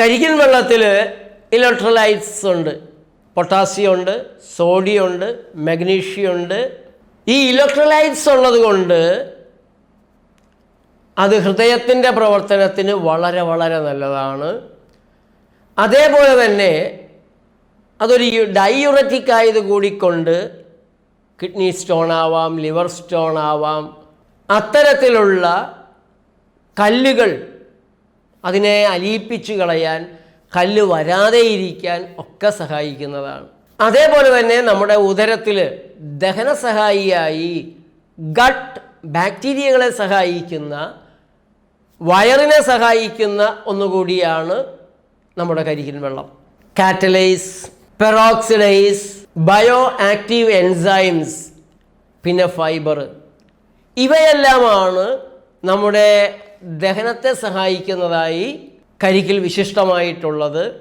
കരിക്കിൻ വെള്ളത്തിൽ ഇലക്ട്രോലൈറ്റ്സ് ഉണ്ട്. പൊട്ടാസ്യം ഉണ്ട് സോഡിയം ഉണ്ട് മഗ്നീഷ്യം ഉണ്ട്. ഈ ഇലക്ട്രോലൈറ്റ്സ് ഉള്ളത് കൊണ്ട് അത് ഹൃദയത്തിന്റെ പ്രവർത്തനത്തിന് വളരെ വളരെ നല്ലതാണ്. അതേപോലെ തന്നെ അതൊരു ഡയുററ്റിക് ആയത് കൂടിക്കൊണ്ട് കിഡ്നി സ്റ്റോൺ ആവാം ലിവർ സ്റ്റോൺ ആവാം അത്തരത്തിലുള്ള കല്ലുകൾ അതിനെ അലിയിപ്പിച്ചു കളയാൻ കല്ല് വരാതെ ഇരിക്കാൻ ഒക്കെ സഹായിക്കുന്നതാണ്. അതേപോലെ തന്നെ നമ്മുടെ ഉദരത്തിൽ ദഹന സഹായിയായി ഗട്ട് ബാക്ടീരിയകളെ സഹായിക്കുന്ന വയറിനെ സഹായിക്കുന്ന ഒന്നുകൂടിയാണ് നമ്മുടെ കരിക്കിൻ വെള്ളം. Catalase peroxidase bio active enzymes പിന്നെ ഫൈബർ. ഇവയെല്ലാമാണ് നമ്മുടെ ദഹനത്തെ സഹായിക്കുന്നതായി കരിക്കിൽ വിശിഷ്ടമായിട്ടുള്ളത്.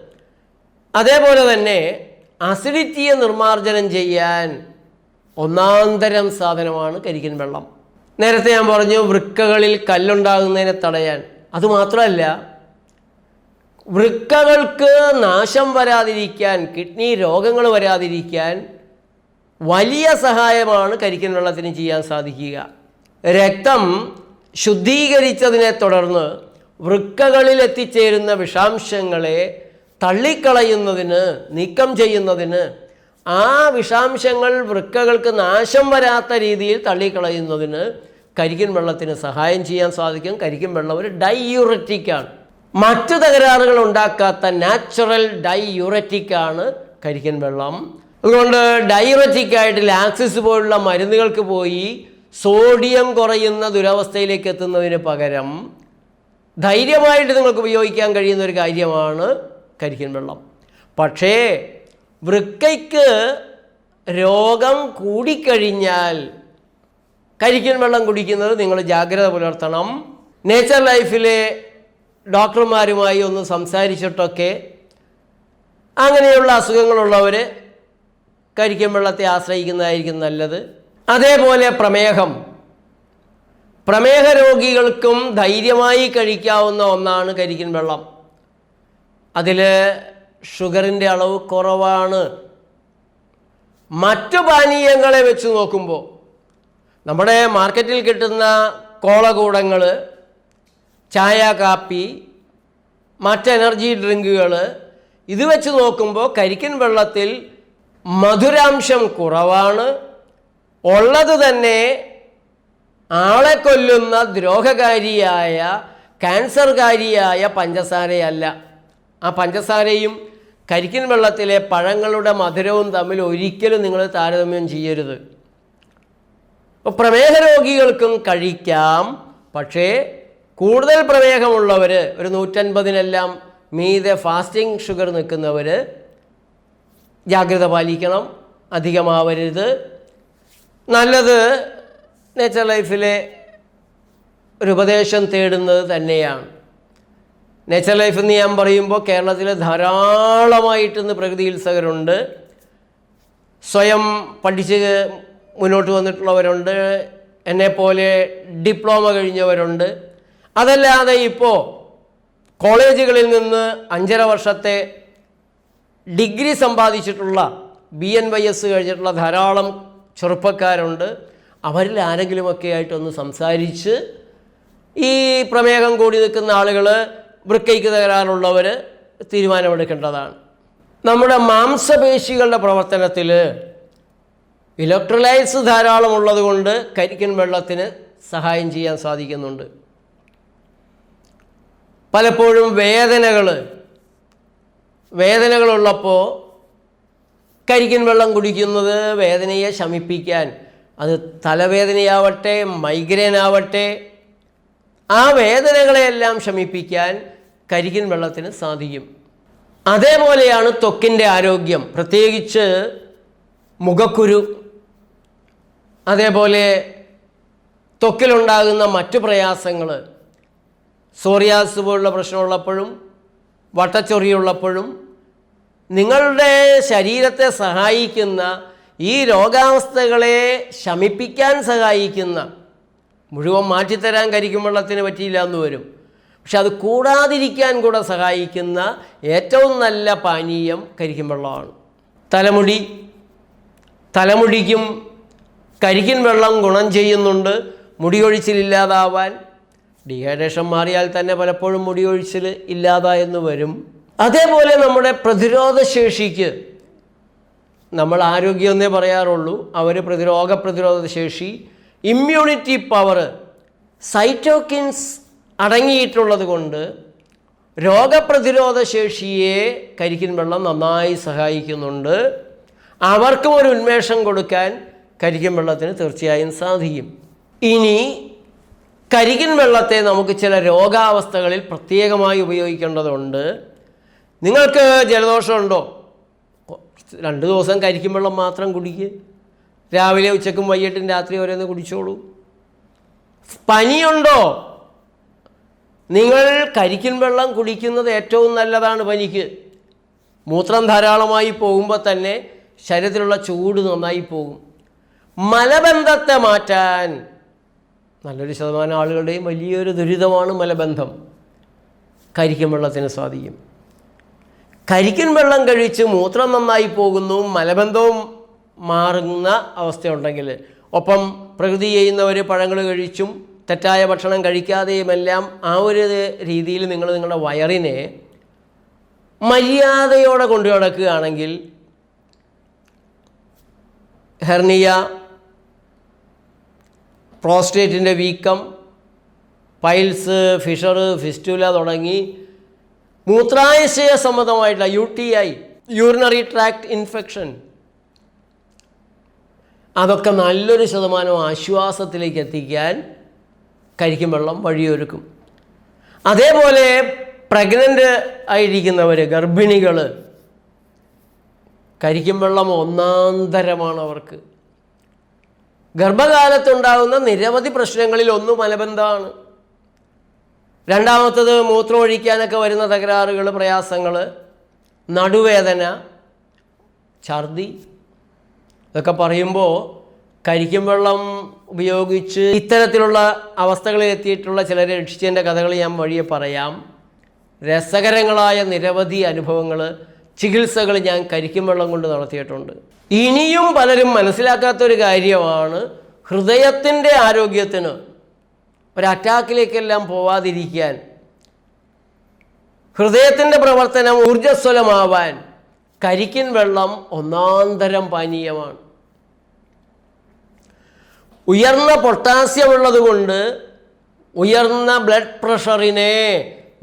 അതേപോലെ തന്നെ അസിഡിറ്റിയെ നിർമ്മാർജനം ചെയ്യാൻ ഒന്നാന്തരം സാധനമാണ് കരിക്കിൻ വെള്ളം. നേരത്തെ ഞാൻ പറഞ്ഞു വൃക്കകളിൽ കല്ലുണ്ടാകുന്നതിനെ തടയാൻ. അതുമാത്രമല്ല വൃക്കകൾക്ക് നാശം വരാതിരിക്കാൻ കിഡ്നി രോഗങ്ങൾ വരാതിരിക്കാൻ വലിയ സഹായമാണ് കരിക്കൻ വെള്ളത്തിന് ചെയ്യാൻ സാധിക്കുക. രക്തം ശുദ്ധീകരിച്ചതിനെ തുടർന്ന് വൃക്കകളിൽ എത്തിച്ചേരുന്ന വിഷാംശങ്ങളെ തള്ളിക്കളയുന്നതിന് നീക്കം ചെയ്യുന്നതിന് ആ വിഷാംശങ്ങൾ വൃക്കകൾക്ക് നാശം വരാത്ത രീതിയിൽ തള്ളിക്കളയുന്നതിന് കരിക്കിൻ വെള്ളത്തിന് സഹായം ചെയ്യാൻ സാധിക്കും. കരിക്കിൻ വെള്ളം ഒരു ഡൈയൂററ്റിക്കാണ്. മറ്റു തകരാറുകൾ ഉണ്ടാക്കാത്ത നാച്ചുറൽ ഡൈയൂററ്റിക്കാണ് കരിക്കൻ വെള്ളം. അതുകൊണ്ട് ഡൈയൂററ്റിക്കായിട്ട് ലാക്സിസ് പോലുള്ള മരുന്നുകൾക്ക് പോയി സോഡിയം കുറയുന്ന ദുരവസ്ഥയിലേക്ക് എത്തുന്നതിന് പകരം ധൈര്യമായിട്ട് നിങ്ങൾക്ക് ഉപയോഗിക്കാൻ കഴിയുന്ന ഒരു കാര്യമാണ് കരിക്കൻ വെള്ളം. പക്ഷേ വൃക്കയ്ക്ക് രോഗം കൂടിക്കഴിഞ്ഞാൽ കരിക്കൻ വെള്ളം കുടിക്കുന്നത് നിങ്ങൾ ജാഗ്രത പുലർത്തണം. നേച്ചർ ലൈഫിലെ ഡോക്ടർമാരുമായി ഒന്ന് സംസാരിച്ചിട്ടൊക്കെ അങ്ങനെയുള്ള അസുഖങ്ങളുള്ളവർ കരിക്കൻ വെള്ളത്തെ ആശ്രയിക്കുന്നതായിരിക്കും നല്ലത്. അതേപോലെ പ്രമേഹം. പ്രമേഹ രോഗികൾക്കും ധൈര്യമായി കഴിക്കാവുന്ന ഒന്നാണ് കരിക്കിൻ വെള്ളം. അതിൽ ഷുഗറിന്റെ അളവ് കുറവാണ്. മറ്റു പാനീയങ്ങളെ വെച്ച് നോക്കുമ്പോൾ നമ്മുടെ മാർക്കറ്റിൽ കിട്ടുന്ന കോളകൂടങ്ങൾ ചായ കാപ്പി മറ്റ് എനർജി ഡ്രിങ്കുകൾ ഇത് വെച്ച് നോക്കുമ്പോൾ കരിക്കൻ വെള്ളത്തിൽ മധുരാംശം കുറവാണ്. ഉള്ളത് തന്നെ ആളെ കൊല്ലുന്ന ദ്രോഹകാരിയായ ക്യാൻസർകാരിയായ പഞ്ചസാരയല്ല. ആ പഞ്ചസാരയും കരിക്കിൻ വെള്ളത്തിലെ പഴങ്ങളുടെ മധുരവും തമ്മിൽ ഒരിക്കലും നിങ്ങൾ താരതമ്യം ചെയ്യരുത്. പ്രമേഹ രോഗികൾക്കും കഴിക്കാം പക്ഷേ കൂടുതൽ പ്രമേഹമുള്ളവർ ഒരു നൂറ്റൻപതിനെല്ലാം മീതെ ഫാസ്റ്റിംഗ് ഷുഗർ നിൽക്കുന്നവർ ജാഗ്രത പാലിക്കണം അധികമാവരുത്. നല്ലത് നേച്ചർ ലൈഫിലെ ഒരു ഉപദേശം തേടുന്നത് തന്നെയാണ്. നേച്ചർ ലൈഫ് എന്ന് ഞാൻ പറയുമ്പോൾ കേരളത്തിൽ ധാരാളമായിട്ട് ഇന്ന് പ്രകൃതി ചികിത്സകരുണ്ട് സ്വയം പഠിച്ച് മുന്നോട്ട് വന്നിട്ടുള്ളവരുണ്ട്. എന്നെപ്പോലെ ഡിപ്ലോമ കഴിഞ്ഞവരുണ്ട്. അതല്ലാതെ ഇപ്പോൾ കോളേജുകളിൽ നിന്ന് അഞ്ചര വർഷത്തെ ഡിഗ്രി സമ്പാദിച്ചിട്ടുള്ള ബി എൻ വൈ എസ് കഴിഞ്ഞിട്ടുള്ള ധാരാളം ചെറുപ്പക്കാരുണ്ട്. അവരിൽ ആരെങ്കിലുമൊക്കെ ആയിട്ടൊന്ന് സംസാരിച്ച് ഈ പ്രമേഹം കൂടി നിൽക്കുന്ന ആളുകൾ വൃക്കയ്ക്ക് തകരാറുള്ളവർ തീരുമാനമെടുക്കേണ്ടതാണ്. നമ്മുടെ മാംസപേശികളുടെ പ്രവർത്തനത്തിൽ ഇലക്ട്രോലൈറ്റ്സ് ധാരാളം ഉള്ളതുകൊണ്ട് കരിക്കൻ വെള്ളത്തിന് സഹായം ചെയ്യാൻ സാധിക്കുന്നുണ്ട്. പലപ്പോഴും വേദനകൾ വേദനകളുള്ളപ്പോൾ കരിക്കൻ വെള്ളം കുടിക്കുന്നത് വേദനയെ ശമിപ്പിക്കാൻ. അത് തലവേദനയാവട്ടെ മൈഗ്രെയിൻ ആവട്ടെ ആ വേദനകളെയെല്ലാം ശമിപ്പിക്കാൻ കരിക്കിൻ വെള്ളത്തിന് സാധിക്കും. അതേപോലെയാണ് ത്വക്കിന്റെ ആരോഗ്യം. പ്രത്യേകിച്ച് മുഖക്കുരു അതേപോലെ ത്വക്കിലുണ്ടാകുന്ന മറ്റു പ്രയാസങ്ങൾ. സോറിയാസ് പോലുള്ള പ്രശ്നമുള്ളപ്പോഴും വട്ടച്ചൊറിയുള്ളപ്പോഴും നിങ്ങളുടെ ശരീരത്തെ സഹായിക്കുന്ന ഈ രോഗാവസ്ഥകളെ ശമിപ്പിക്കാൻ സഹായിക്കുന്ന മുഴുവൻ മാറ്റിത്തരാൻ കരിക്കും വെള്ളത്തിന് പറ്റിയില്ല എന്ന് വരും. പക്ഷെ അത് കൂടാതിരിക്കാൻ കൂടെ സഹായിക്കുന്ന ഏറ്റവും നല്ല പാനീയം കരിക്കും വെള്ളമാണ്. തലമുടി. തലമുടിക്കും കരിക്കിൻ വെള്ളം ഗുണം ചെയ്യുന്നുണ്ട്. മുടിയൊഴിച്ചിലില്ലാതാവാൻ ഡീഹൈഡ്രേഷൻ മാറിയാൽ തന്നെ പലപ്പോഴും മുടിയൊഴിച്ചിൽ ഇല്ലാതായെന്ന് വരും. അതേപോലെ നമ്മുടെ പ്രതിരോധ ശേഷിക്ക് നമ്മൾ ആരോഗ്യം എന്നേ പറയാറുള്ളൂ. അവർ പ്രതിരോഗ പ്രതിരോധ ശേഷി ഇമ്മ്യൂണിറ്റി പവർ സൈറ്റോക്കിൻസ് അടങ്ങിയിട്ടുള്ളത് കൊണ്ട് രോഗപ്രതിരോധ ശേഷിയെ കരിക്കിൻ വെള്ളം നന്നായി സഹായിക്കുന്നുണ്ട്. അവർക്കും ഒരു ഉന്മേഷം കൊടുക്കാൻ കരിക്കിൻ വെള്ളത്തിന് തീർച്ചയായും സാധിക്കും. ഇനി കരികിൻ വെള്ളത്തെ നമുക്ക് ചില രോഗാവസ്ഥകളിൽ പ്രത്യേകമായി ഉപയോഗിക്കേണ്ടതുണ്ട്. നിങ്ങൾക്ക് ജലദോഷമുണ്ടോ? രണ്ട് ദിവസം കരിക്കും വെള്ളം മാത്രം കുടിക്കുക രാവിലെ ഉച്ചക്കും വൈകിട്ടും രാത്രി വരെ ഒന്ന് കുടിച്ചോളൂ. പനിയുണ്ടോ? നിങ്ങൾ കരിക്കിൻ വെള്ളം കുടിക്കുന്നത് ഏറ്റവും നല്ലതാണ് പനിക്ക്. മൂത്രം ധാരാളമായി പോകുമ്പോൾ തന്നെ ശരീരത്തിലുള്ള ചൂട് നന്നായി പോകും. മലബന്ധത്തെ മാറ്റാൻ നല്ലൊരു ശതമാനം ആളുകളുടെയും വലിയൊരു ദുരിതമാണ് മലബന്ധം. കരിക്കൻ വെള്ളത്തിന് സാധിക്കും കരിക്കൻ വെള്ളം കഴിച്ച് മൂത്രം നന്നായി പോകുന്നു മലബന്ധവും മാറുന്ന അവസ്ഥയുണ്ടെങ്കിൽ ഒപ്പം പ്രകൃതി ചെയ്യുന്നവർ പഴങ്ങൾ കഴിച്ചും തെറ്റായ ഭക്ഷണം കഴിക്കാതെയുമെല്ലാം ആ ഒരു രീതിയിൽ നിങ്ങൾ നിങ്ങളുടെ വയറിനെ മര്യാദയോടെ കൊണ്ടു നടക്കുകയാണെങ്കിൽ ഹെർണിയ പ്രോസ്റ്റേറ്റിന്റെ വീക്കം പൈൽസ് ഫിഷർ ഫിസ്റ്റുല തുടങ്ങി മൂത്രാശയ സംബന്ധമായിട്ടുള്ള U T I urinary tract infection അതൊക്കെ നല്ലൊരു ശതമാനം ആശ്വാസത്തിലേക്ക് എത്തിക്കാൻ കരിക്കും വെള്ളം വഴിയൊരുക്കും. അതേപോലെ പ്രഗ്നന്റ് ആയിരിക്കുന്നവർ ഗർഭിണികൾ കരിക്കും വെള്ളം ഒന്നാന്തരമാണ് അവർക്ക്. ഗർഭകാലത്തുണ്ടാകുന്ന നിരവധി പ്രശ്നങ്ങളിൽ ഒന്ന് മലബന്ധമാണ്. രണ്ടാമത്തത് മൂത്രമൊഴിക്കാനൊക്കെ വരുന്ന തകരാറുകൾ പ്രയാസങ്ങൾ നടുവേദന ഛർദി ഇതൊക്കെ പറയുമ്പോൾ കരിക്കും വെള്ളം ഉപയോഗിച്ച് ഇത്തരത്തിലുള്ള അവസ്ഥകളിൽ എത്തിയിട്ടുള്ള ചിലരെ രക്ഷിച്ചതിന്റെ കഥകൾ ഞാൻ വഴിയെ പറയാം. രസകരങ്ങളായ നിരവധി അനുഭവങ്ങൾ ചികിത്സകൾ ഞാൻ കരിക്കും വെള്ളം കൊണ്ട് നടത്തിയിട്ടുണ്ട്. ഇനിയും പലരും മനസ്സിലാക്കാത്തൊരു കാര്യമാണ് ഹൃദയത്തിന്റെ ആരോഗ്യത്തിന് ഒരു അറ്റാക്കിലേക്കെല്ലാം പോവാതിരിക്കാൻ ഹൃദയത്തിന്റെ പ്രവർത്തനം ഊർജസ്വലമാവാൻ കരിക്കിൻ വെള്ളം ഒന്നാന്തരം പാനീയമാണ്. ഉയർന്ന പൊട്ടാസ്യം ഉള്ളതുകൊണ്ട് ഉയർന്ന ബ്ലഡ് പ്രഷറിനെ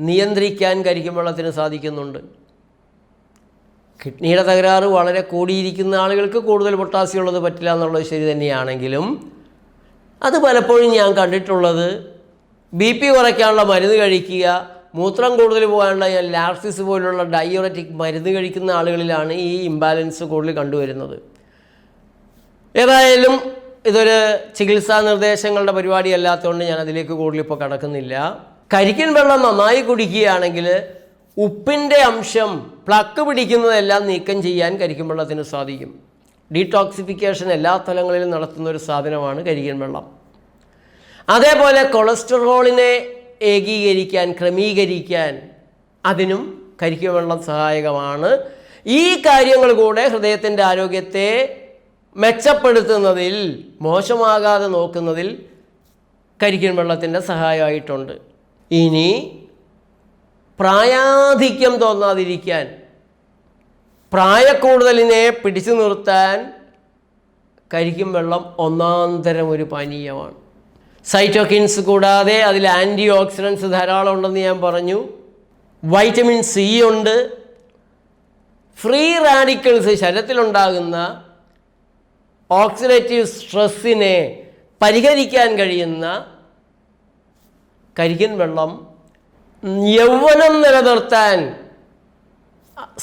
നിയന്ത്രിക്കാൻ കരിക്കും വെള്ളത്തിന് സാധിക്കുന്നുണ്ട്. കിഡ്നിയുടെ തകരാറ് വളരെ കൂടിയിരിക്കുന്ന ആളുകൾക്ക് കൂടുതൽ പൊട്ടാസ്യം ഉള്ളത് പറ്റില്ല എന്നുള്ളത് ശരി തന്നെയാണെങ്കിലും അത് പലപ്പോഴും ഞാൻ കണ്ടിട്ടുള്ളത്. ബി പി കുറയ്ക്കാനുള്ള മരുന്ന് കഴിക്കുക മൂത്രം കൂടുതൽ പോകാനുള്ള ലാർസിസ് പോലുള്ള ഡയോററ്റിക് മരുന്ന് കഴിക്കുന്ന ആളുകളിലാണ് ഈ ഇംബാലൻസ് കൂടുതൽ കണ്ടുവരുന്നത്. ഏതായാലും ഇതൊരു ചികിത്സാ നിർദ്ദേശങ്ങളുടെ പരിപാടി അല്ലാത്തതുകൊണ്ട് ഞാൻ അതിലേക്ക് കൂടുതൽ ഇപ്പോൾ കടക്കുന്നില്ല. കരിക്കൻ വെള്ളം നന്നായി കുടിക്കുകയാണെങ്കിൽ ഉപ്പിന്റെ അംശം പ്ലക്ക് പിടിക്കുന്നതെല്ലാം നീക്കം ചെയ്യാൻ കരിക്കിൻ വെള്ളത്തിന് സാധിക്കും. ഡീടോക്സിഫിക്കേഷൻ എല്ലാ തലങ്ങളിലും നടത്തുന്ന ഒരു സാധനമാണ് കരികൻ വെള്ളം. അതേപോലെ കൊളസ്ട്രോളിനെ ഏകീകരിക്കാൻ ക്രമീകരിക്കാൻ അതിനും കരിക്കിൻ വെള്ളം സഹായകമാണ്. ഈ കാര്യങ്ങൾ കൂടെ ഹൃദയത്തിന്റെ ആരോഗ്യത്തെ മെച്ചപ്പെടുത്തുന്നതിൽ മോശമാകാതെ നോക്കുന്നതിൽ കരിക്കൻ വെള്ളത്തിന്റെ സഹായമായിട്ടുണ്ട്. ഇനി പ്രായാധിക്യം തോന്നാതിരിക്കാൻ പ്രായക്കൂടുതലിനെ പിടിച്ചു നിർത്താൻ കരിക്കും വെള്ളം ഒന്നാന്തരം ഒരു പാനീയമാണ്. സൈറ്റോക്കിൻസ് കൂടാതെ അതിൽ ആന്റി ഓക്സിഡൻസ് ധാരാളം ഉണ്ടെന്ന് ഞാൻ പറഞ്ഞു. വൈറ്റമിൻ സി ഉണ്ട്. ഫ്രീ റാഡിക്കൽസ് ശരീരത്തിലുണ്ടാകുന്ന ഓക്സിഡേറ്റീവ് സ്ട്രെസ്സിനെ പരിഹരിക്കാൻ കഴിയുന്ന കരിക്കൻ വെള്ളം യൗവനം നിലനിർത്താൻ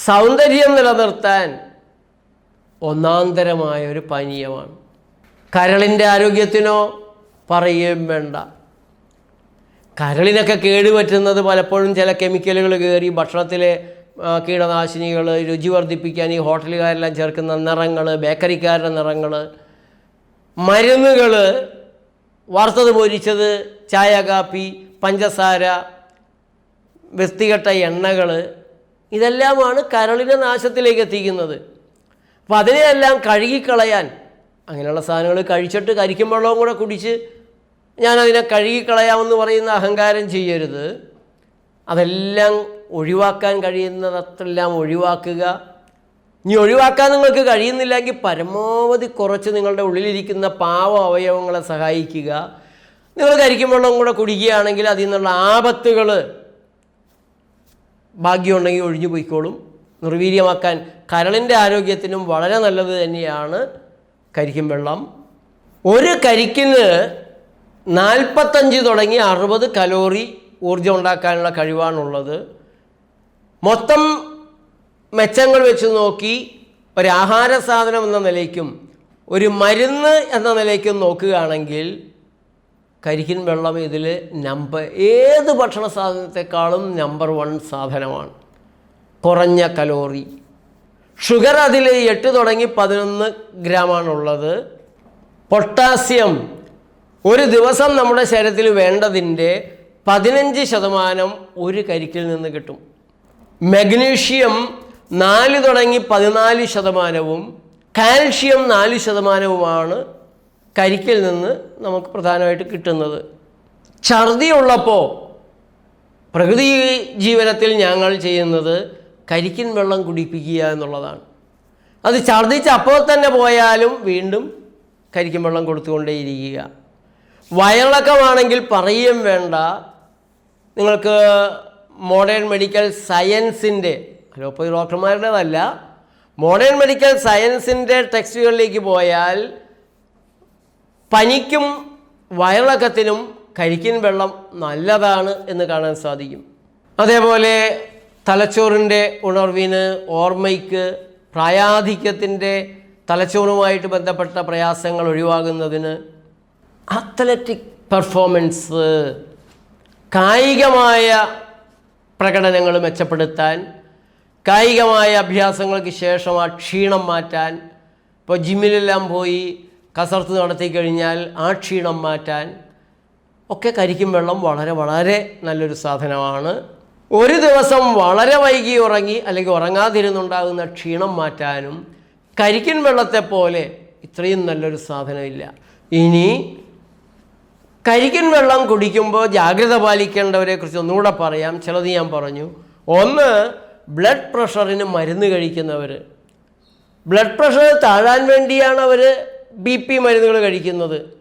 സൗന്ദര്യം നിലനിർത്താൻ ഒന്നാന്തരമായ ഒരു പാനീയമാണ്. കരളിന്റെ ആരോഗ്യത്തിനോ പറയുകയും വേണ്ട. കരളിനൊക്കെ കേടുപറ്റുന്നത് പലപ്പോഴും ചില കെമിക്കലുകൾ കയറി ഭക്ഷണത്തിലെ കീടനാശിനികൾ രുചി വർദ്ധിപ്പിക്കാൻ ഈ ഹോട്ടലുകാരെല്ലാം ചേർക്കുന്ന നിറങ്ങൾ ബേക്കറിക്കാരുടെ നിറങ്ങൾ മരുന്നുകൾ വറുത്തത് പൊരിച്ചത് ചായ കാപ്പി പഞ്ചസാര വൃത്തികെട്ട എണ്ണകൾ ഇതെല്ലാമാണ് കരളിനെ നാശത്തിലേക്ക് എത്തിക്കുന്നത് അപ്പോൾ അതിനെയെല്ലാം കഴുകിക്കളയാൻ. അങ്ങനെയുള്ള സാധനങ്ങൾ കഴിച്ചിട്ട് കരിക്കും വെള്ളവും കൂടെ കുടിച്ച് ഞാനതിനെ കഴുകിക്കളയാമെന്ന് പറയുന്ന അഹങ്കാരം ചെയ്യരുത്. അതെല്ലാം ഒഴിവാക്കാൻ കഴിയുന്നതത്രെല്ലാം ഒഴിവാക്കുക. ഇനി ഒഴിവാക്കാൻ നിങ്ങൾക്ക് കഴിയുന്നില്ലെങ്കിൽ പരമാവധി കുറച്ച് നിങ്ങളുടെ ഉള്ളിലിരിക്കുന്ന പാവ അവയവങ്ങളെ സഹായിക്കുക. നിങ്ങൾ കരിക്കും വെള്ളം കൂടെ കുടിക്കുകയാണെങ്കിൽ അതിൽ നിന്നുള്ള ആപത്തുകൾ ഭാഗ്യമുണ്ടെങ്കിൽ ഒഴിഞ്ഞു പോയിക്കോളും. നിർവീര്യമാക്കാൻ കരളിന്റെ ആരോഗ്യത്തിനും വളരെ നല്ലത് തന്നെയാണ് കരിക്കും വെള്ളം. ഒരു കരിക്കിന് നാൽപ്പത്തഞ്ച് തുടങ്ങി അറുപത് കലോറി ഊർജം ഉണ്ടാക്കാനുള്ള കഴിവാണുള്ളത്. മൊത്തം മെച്ചങ്ങൾ വെച്ച് നോക്കി ഒരു ആഹാര സാധനം എന്ന നിലയ്ക്കും ഒരു മരുന്ന് എന്ന നിലയ്ക്കും നോക്കുകയാണെങ്കിൽ കരിക്കിൻ വെള്ളം ഇതിൽ നമ്പർ ഏത് ഭക്ഷണ സാധനത്തെക്കാളും നമ്പർ വൺ സാധനമാണ്. കുറഞ്ഞ കലോറി. ഷുഗർ അതിൽ എട്ട് തുടങ്ങി പതിനൊന്ന് ഗ്രാമാണുള്ളത്. പൊട്ടാസ്യം ഒരു ദിവസം നമ്മുടെ ശരീരത്തിൽ വേണ്ടതിന്റെ പതിനഞ്ച് ശതമാനം ഒരു കരിക്കിൽ നിന്ന് കിട്ടും. മഗ്നീഷ്യം നാല് തുടങ്ങി പതിനാല് ശതമാനവും കാൽഷ്യം നാല് ശതമാനവുമാണ് കരിക്കിൽ നിന്ന് നമുക്ക് പ്രധാനമായിട്ട് കിട്ടുന്നത്. ഛർദി ഉള്ളപ്പോൾ പ്രകൃതി ജീവനത്തിൽ ഞങ്ങൾ ചെയ്യുന്നത് കരിക്കിൻ വെള്ളം കുടിപ്പിക്കുക എന്നുള്ളതാണ്. അത് ഛർദിച്ച് അപ്പോൾ തന്നെ പോയാലും വീണ്ടും കരിക്കിൻ വെള്ളം കൊടുത്തുകൊണ്ടേയിരിക്കുക. വയറിളക്കമാണെങ്കിൽ പറയുകയും വേണ്ട. നിങ്ങൾക്ക് മോഡേൺ മെഡിക്കൽ സയൻസിന്റെ അലോപ്പതി ഡോക്ടർമാരുടേതല്ല മോഡേൺ മെഡിക്കൽ സയൻസിന്റെ ടെക്സ്റ്റുകളിലേക്ക് പോയാൽ പനിക്കും വയറിളക്കത്തിനും കരിക്കിൻ വെള്ളം നല്ലതാണ് എന്ന് കാണാൻ സാധിക്കും. അതേപോലെ തലച്ചോറിന്റെ ഉണർവിന് ഓർമ്മയ്ക്ക് പ്രായാധിക്യത്തിന്റെ തലച്ചോറുമായിട്ട് ബന്ധപ്പെട്ട പ്രയാസങ്ങൾ ഒഴിവാകുന്നതിന് അത്ലറ്റിക് പെർഫോമൻസ് കായികമായ പ്രകടനങ്ങൾ മെച്ചപ്പെടുത്താൻ കായികമായ അഭ്യാസങ്ങൾക്ക് ശേഷം ആ ക്ഷീണം മാറ്റാൻ ഇപ്പോൾ ജിമ്മിലെല്ലാം പോയി കസർത്ത് നടത്തി കഴിഞ്ഞാൽ ആ ക്ഷീണം മാറ്റാൻ ഒക്കെ കരിക്കും വെള്ളം വളരെ വളരെ നല്ലൊരു സാധനമാണ്. ഒരു ദിവസം വളരെ വൈകി ഉറങ്ങി അല്ലെങ്കിൽ ഉറങ്ങാതിരുന്നുണ്ടാകുന്ന ക്ഷീണം മാറ്റാനും കരിക്കിൻ വെള്ളത്തെ പോലെ ഇത്രയും നല്ലൊരു സാധനമില്ല. ഇനി കരിക്കിൻ വെള്ളം കുടിക്കുമ്പോൾ ജാഗ്രത പാലിക്കേണ്ടവരെ കുറിച്ച് ഒന്നുകൂടെ പറയാം. ചിലത് ഞാൻ പറഞ്ഞു. ഒന്ന് ബ്ലഡ് പ്രഷറിന് മരുന്ന് കഴിക്കുന്നവർ ബ്ലഡ് പ്രഷർ താഴാൻ വേണ്ടിയാണ് അവർ ബി പി മരുന്നുകൾ കഴിക്കുന്നത്.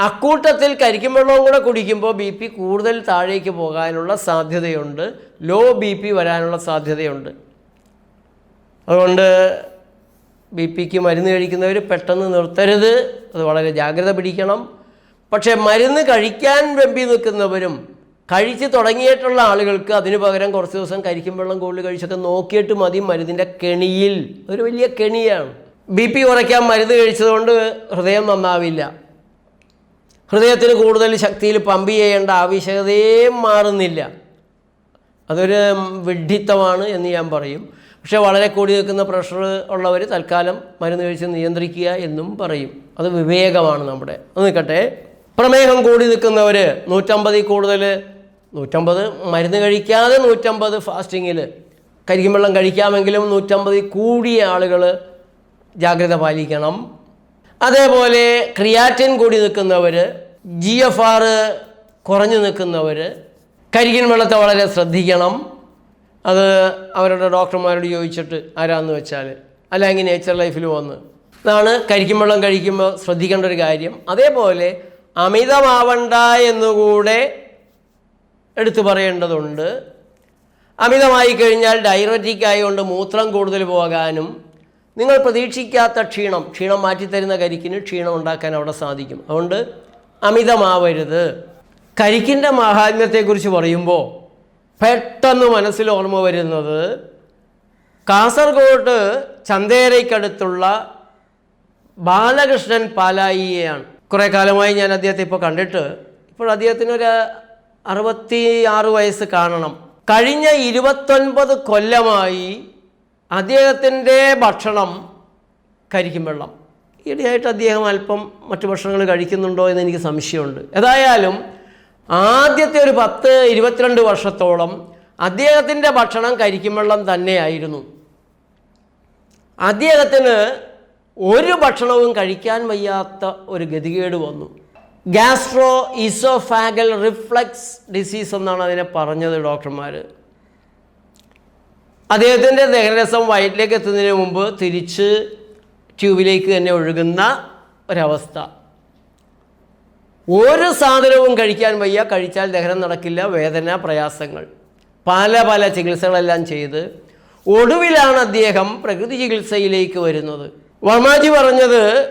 അക്കൂട്ടത്തിൽ കരിക്കും വെള്ളവും കൂടെ കുടിക്കുമ്പോൾ ബി പി കൂടുതൽ താഴേക്ക് പോകാനുള്ള സാധ്യതയുണ്ട്. ലോ ബി പി വരാനുള്ള സാധ്യതയുണ്ട്. അതുകൊണ്ട് ബി പിക്ക് മരുന്ന് കഴിക്കുന്നവർ പെട്ടെന്ന് നിർത്തരുത്. അത് വളരെ ജാഗ്രത പിടിക്കണം. പക്ഷേ മരുന്ന് കഴിക്കാൻ വെമ്പി നിൽക്കുന്നവരും കഴിച്ച് തുടങ്ങിയിട്ടുള്ള ആളുകൾക്ക് അതിന് പകരം കുറച്ച് ദിവസം കരിക്കും വെള്ളം കൂടുതൽ കഴിച്ചൊക്കെ നോക്കിയിട്ട് മതി മരുന്നിന്റെ കെണിയിൽ. ഒരു വലിയ കെണിയാണ്. ബി പി കുറയ്ക്കാൻ മരുന്ന് കഴിച്ചതുകൊണ്ട് ഹൃദയം നന്നാവില്ല. ഹൃദയത്തിന് കൂടുതൽ ശക്തിയിൽ പമ്പ് ചെയ്യേണ്ട ആവശ്യകതയും മാറുന്നില്ല. അതൊരു വിഡ്ഢിത്തമാണ് എന്ന് ഞാൻ പറയും. പക്ഷേ വളരെ കൂടി നിൽക്കുന്ന പ്രഷർ ഉള്ളവർ തൽക്കാലം മരുന്ന് കഴിച്ച് നിയന്ത്രിക്കുക എന്നും പറയും. അത് വിവേകമാണ് നമ്മുടെ. അത് നിൽക്കട്ടെ. പ്രമേഹം കൂടി നിൽക്കുന്നവർ നൂറ്റമ്പതിൽ കൂടുതൽ നൂറ്റമ്പത് മരുന്ന് കഴിക്കാതെ നൂറ്റമ്പത് ഫാസ്റ്റിങ്ങിൽ കരിക്കും വെള്ളം കഴിക്കാമെങ്കിലും നൂറ്റമ്പതിൽ കൂടിയ ആളുകൾ ജാഗ്രത പാലിക്കണം. അതേപോലെ ക്രിയാറ്റിൻ കൂടി നിൽക്കുന്നവർ ജി എഫ് ആർ കുറഞ്ഞു നിൽക്കുന്നവർ കരികിൻ വെള്ളത്തെ വളരെ ശ്രദ്ധിക്കണം. അത് അവരുടെ ഡോക്ടർമാരോട് ചോദിച്ചിട്ട് ആരാന്ന് വെച്ചാൽ അല്ലെങ്കിൽ നേച്ചർ ലൈഫിൽ വന്ന് ഇതാണ് കരിക്കും വെള്ളം കഴിക്കുമ്പോൾ ശ്രദ്ധിക്കേണ്ട ഒരു കാര്യം. അതേപോലെ അമിതമാവണ്ട എന്നുകൂടെ എടുത്തു പറയേണ്ടതുണ്ട്. അമിതമായി കഴിഞ്ഞാൽ ഡയററ്റിക് ആയതുകൊണ്ട് മൂത്രം കൂടുതൽ പോകാനും നിങ്ങൾ പ്രതീക്ഷിക്കാത്ത ക്ഷീണം ക്ഷീണം മാറ്റിത്തരുന്ന കരിക്കിന് ക്ഷീണം ഉണ്ടാക്കാൻ അവിടെ സാധിക്കും. അതുകൊണ്ട് അമിതമാവരുത്. കരിക്കിന്റെ മാഹാത്മ്യത്തെക്കുറിച്ച് പറയുമ്പോൾ പെട്ടെന്ന് മനസ്സിൽ ഓർമ്മ വരുന്നത് കാസർഗോഡ് ചന്തേരയ്ക്കടുത്തുള്ള ബാലകൃഷ്ണൻ പാലായിയാണ് കുറേ കാലമായി ഞാൻ അദ്ദേഹത്തെ ഇപ്പോൾ കണ്ടിട്ട് ഇപ്പോൾ അദ്ദേഹത്തിന് ഒരു അറുപത്തി ആറ് വയസ്സ് കാണണം. കഴിഞ്ഞ ഇരുപത്തൊൻപത് കൊല്ലമായി അദ്ദേഹത്തിന്റെ ഭക്ഷണം കരിക്കും വെള്ളം. ഈയിടെയായിട്ട് അദ്ദേഹം അല്പം മറ്റു ഭക്ഷണങ്ങൾ കഴിക്കുന്നുണ്ടോ എന്ന് എനിക്ക് സംശയമുണ്ട്. ഏതായാലും ആദ്യത്തെ ഒരു പത്ത് ഇരുപത്തിരണ്ട് വർഷത്തോളം അദ്ദേഹത്തിന്റെ ഭക്ഷണം കരിക്കും വെള്ളം തന്നെയായിരുന്നു. അദ്ദേഹത്തിന് ഒരു ഭക്ഷണവും കഴിക്കാൻ വയ്യാത്ത ഒരു ഗതികേട് വന്നു. ഗ്യാസ്ട്രോ ഇസോഫാഗൽ റിഫ്ലക്സ് ഡിസീസ് എന്നാണ് അതിനെ പറഞ്ഞത് ഡോക്ടർമാർ അദ്ദേഹത്തിന്റെ ദഹനരസം വയറ്റിലേക്ക് എത്തുന്നതിന് മുമ്പ് തിരിച്ച് ട്യൂബിലേക്ക് തന്നെ ഒഴുകുന്ന ഒരവസ്ഥ. ഒരു സാധനവും കഴിക്കാൻ വയ്യ കഴിച്ചാൽ ദഹനം നടക്കില്ല വേദന പ്രയാസങ്ങൾ. പല പല ചികിത്സകളെല്ലാം ചെയ്ത് ഒടുവിലാണ് അദ്ദേഹം പ്രകൃതി ചികിത്സയിലേക്ക് വരുന്നത്. വർമാജി പറഞ്ഞത്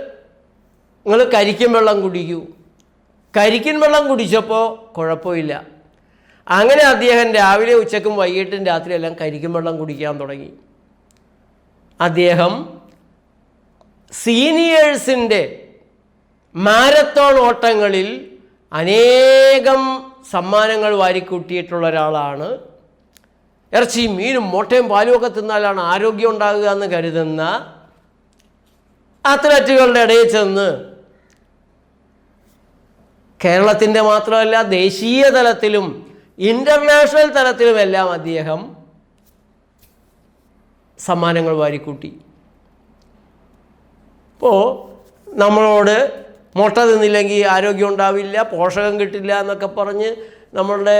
നിങ്ങൾ കരിക്കും വെള്ളം കുടിക്കൂ. കരിക്കിൻ വെള്ളം കുടിച്ചപ്പോൾ കുഴപ്പമില്ല. അങ്ങനെ അദ്ദേഹം രാവിലെ ഉച്ചക്കും വൈകിട്ടും രാത്രിയെല്ലാം കരിക്കും വെള്ളം കുടിക്കാൻ തുടങ്ങി. അദ്ദേഹം സീനിയേഴ്സിന്റെ മാരത്തോൺ ഓട്ടങ്ങളിൽ അനേകം സമ്മാനങ്ങൾ വാരിക്കൂട്ടിയിട്ടുള്ള ഒരാളാണ്. ഇറച്ചിയും മീനും മുട്ടയും പാലും ഒക്കെ തിന്നാലാണ് ആരോഗ്യം ഉണ്ടാകുക എന്ന് കരുതുന്ന അത്ലറ്റുകളുടെ ഇടയിൽ ചെന്ന് കേരളത്തിന്റെ മാത്രമല്ല ദേശീയ തലത്തിലും ഇന്റർനാഷണൽ തലത്തിലുമെല്ലാം അദ്ദേഹം സമ്മാനങ്ങൾ വാരിക്കൂട്ടി. ഇപ്പോൾ നമ്മളോട് മുട്ട തിന്നില്ലെങ്കിൽ ആരോഗ്യം ഉണ്ടാവില്ല പോഷകം കിട്ടില്ല എന്നൊക്കെ പറഞ്ഞ് നമ്മളുടെ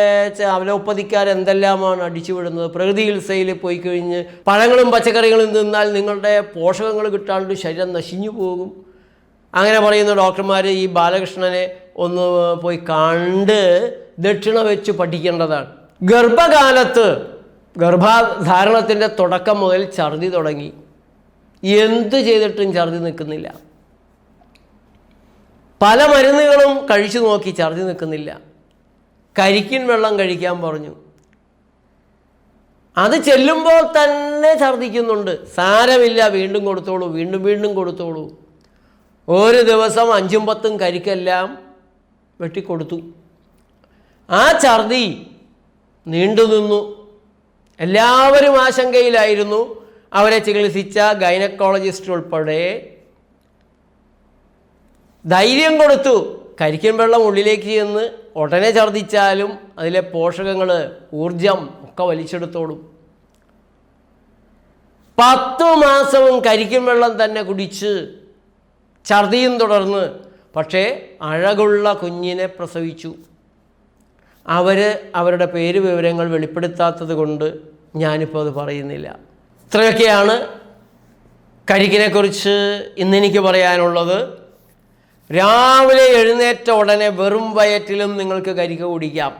അവലോപ്പതിക്കാർ എന്തെല്ലാമാണ് അടിച്ചു വിടുന്നത്? പ്രകൃതി ചികിത്സയിൽ പോയി കഴിഞ്ഞ് പഴങ്ങളും പച്ചക്കറികളും തിന്നാൽ നിങ്ങളുടെ പോഷകങ്ങൾ കിട്ടാണ്ട് ശരീരം നശിഞ്ഞു പോകും. അങ്ങനെ പറയുന്ന ഡോക്ടർമാർ ഈ ബാലകൃഷ്ണനെ ഒന്ന് പോയി കണ്ട് ദക്ഷിണ വെച്ച് പഠിക്കേണ്ടതാണ്. ഗർഭകാലത്ത് ഗർഭധാരണത്തിന്റെ തുടക്കം മുതൽ ഛർദി തുടങ്ങി. എന്തു ചെയ്തിട്ടും ഛർദി നിൽക്കുന്നില്ല. പല മരുന്നുകളും കഴിച്ചു നോക്കി ഛർദി നിൽക്കുന്നില്ല. കരിക്കിൻ വെള്ളം കഴിക്കാൻ പറഞ്ഞു. അത് ചെല്ലുമ്പോൾ തന്നെ ഛർദിക്കുന്നുണ്ട്. സാരമില്ല വീണ്ടും കൊടുത്തോളൂ വീണ്ടും വീണ്ടും കൊടുത്തോളൂ. ഒരു ദിവസം അഞ്ചും പത്തും കരിക്കെല്ലാം വെട്ടിക്കൊടുത്തു. ആ ഛർദി നീണ്ടു നിന്നു. എല്ലാവരും ആശങ്കയിലായിരുന്നു. അവരെ ചികിത്സിച്ച ഗൈനക്കോളജിസ്റ്റ് ഉൾപ്പെടെ ധൈര്യം കൊടുത്തു. കരിക്കൻ വെള്ളം ഉള്ളിലേക്ക് ചെന്ന് ഉടനെ ഛർദ്ദിച്ചാലും അതിലെ പോഷകങ്ങൾ ഊർജം ഒക്കെ വലിച്ചെടുത്തോളും. പത്തു മാസവും കരിക്കൻ വെള്ളം തന്നെ കുടിച്ച് ഛർദിയും തുടർന്ന്. പക്ഷേ അഴകുള്ള കുഞ്ഞിനെ പ്രസവിച്ചു. അവർ അവരുടെ പേര് വിവരങ്ങൾ വെളിപ്പെടുത്താത്തത് കൊണ്ട് ഞാനിപ്പോൾ അത് പറയുന്നില്ല. ഇത്രയൊക്കെയാണ് കരിക്കിനെക്കുറിച്ച് ഇന്നെനിക്ക് പറയാനുള്ളത്. രാവിലെ എഴുന്നേറ്റ ഉടനെ വെറും വയറ്റിലും നിങ്ങൾക്ക് കരിക്ക് കുടിക്കാം.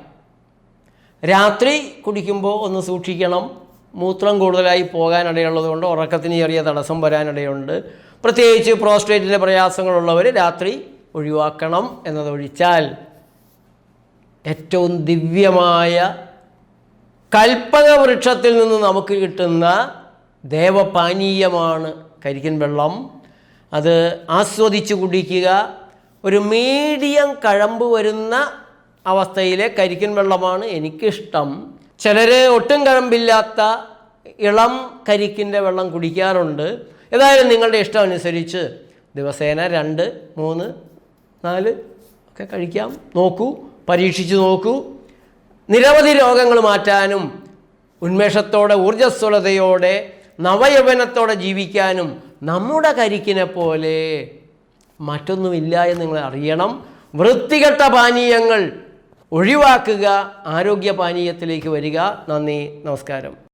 രാത്രി കുടിക്കുമ്പോൾ ഒന്ന് സൂക്ഷിക്കണം. മൂത്രം കൂടുതലായി പോകാനിടയുള്ളതുകൊണ്ട് ഉറക്കത്തിന് ചെറിയ തടസ്സം വരാനിടയുണ്ട്. പ്രത്യേകിച്ച് പ്രോസ്റ്റേറ്റിന്റെ പ്രയാസങ്ങളുള്ളവർ രാത്രി ഒഴിവാക്കണം എന്നതൊഴിച്ചാൽ ഏറ്റവും ദിവ്യമായ കൽപ്പക വൃക്ഷത്തിൽ നിന്ന് നമുക്ക് കിട്ടുന്ന ദേവപാനീയമാണ് കരിക്കൻ വെള്ളം. അത് ആസ്വദിച്ച് കുടിക്കുക. ഒരു മീഡിയം കഴമ്പ് വരുന്ന അവസ്ഥയിലെ കരിക്കൻ വെള്ളമാണ് എനിക്കിഷ്ടം. ചിലർ ഒട്ടും കഴമ്പില്ലാത്ത ഇളം കരിക്കിന്റെ വെള്ളം കുടിക്കാറുണ്ട്. ഏതായാലും നിങ്ങളുടെ ഇഷ്ടം അനുസരിച്ച് ദിവസേന രണ്ട് മൂന്ന് നാല് ഒക്കെ കഴിക്കാം. നോക്കൂ. പരീക്ഷിച്ച് നോക്കൂ. നിരവധി രോഗങ്ങൾ മാറ്റാനും ഉന്മേഷത്തോടെ ഊർജസ്വലതയോടെ നവയവനത്തോടെ ജീവിക്കാനും നമ്മുടെ കരിക്കിനെ പോലെ മറ്റൊന്നുമില്ല എന്ന് നിങ്ങൾ അറിയണം. വൃത്തികെട്ട പാനീയങ്ങൾ ഒഴിവാക്കുക ആരോഗ്യ പാനീയത്തിലേക്ക് വരിക. നന്ദി നമസ്കാരം.